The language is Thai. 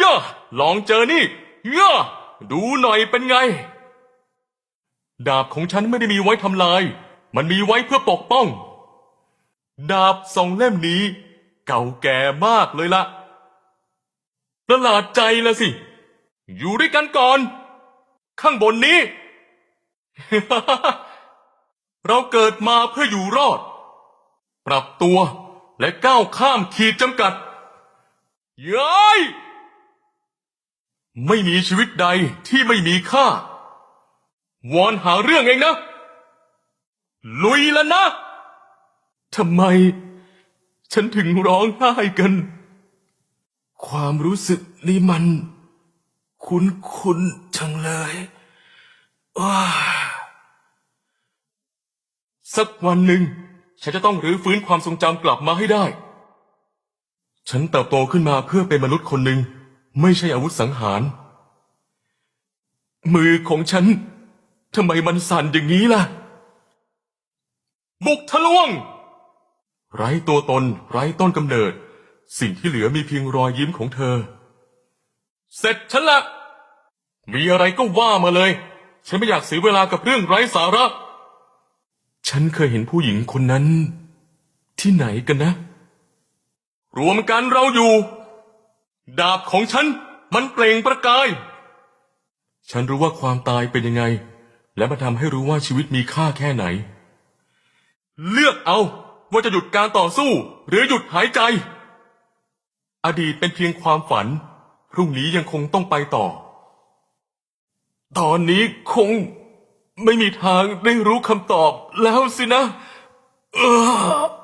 ย่าลองเจอนี่ย่าดูหน่อยเป็นไง ดาบของฉันไม่ได้มีไว้ทำลาย มันมีไว้เพื่อปกป้อง ดาบสองเล่มนี้ เก่าแก่มากเลยละประหลาดใจละสิ อยู่ด้วยกันก่อน ข้างบนนี้ เราเกิดมาเพื่ออยู่รอด ปรับตัวและก้าวข้ามขีดจำกัด เย้ย ไม่มีชีวิตใดที่ไม่มีค่า วอนหาเรื่องเองนะ ลุยแล้วนะทำไม ฉันถึงร้องไห้กัน ความรู้สึกนี่มัน คุ้นคุ้นๆจังเลยว้าสักวันหนึ่ง ฉันจะต้องรื้อฟื้นความทรงจำกลับมาให้ได้ ฉันเติบโตขึ้นมาเพื่อเป็นมนุษย์คนหนึ่ง ไม่ใช่อาวุธสังหาร มือของฉันทำไมมันสั่นอย่างนี้ล่ะ บุกทะลวง ไร้ตัวตน ไร้ต้นกำเนิด สิ่งที่เหลือมีเพียงรอยยิ้มของเธอ เสร็จฉันละ มีอะไรก็ว่ามาเลย ฉันไม่อยากเสียเวลากับเรื่องไร้สาระ ฉันเคยเห็นผู้หญิงคนนั้น ที่ไหนกันนะ รวมกันเราอยู่ ดาบของฉันมันเปล่งประกาย ฉันรู้ว่าความตายเป็นยังไง และมันทำให้รู้ว่าชีวิตมีค่าแค่ไหน เลือกเอาว่าจะหยุดการต่อสู้ หรือหยุดหายใจ อดีตเป็นเพียงความฝัน พรุ่งนี้ยังคงต้องไปต่อ ตอนนี้คงไม่มีทางได้รู้คำตอบแล้วสินะ เออ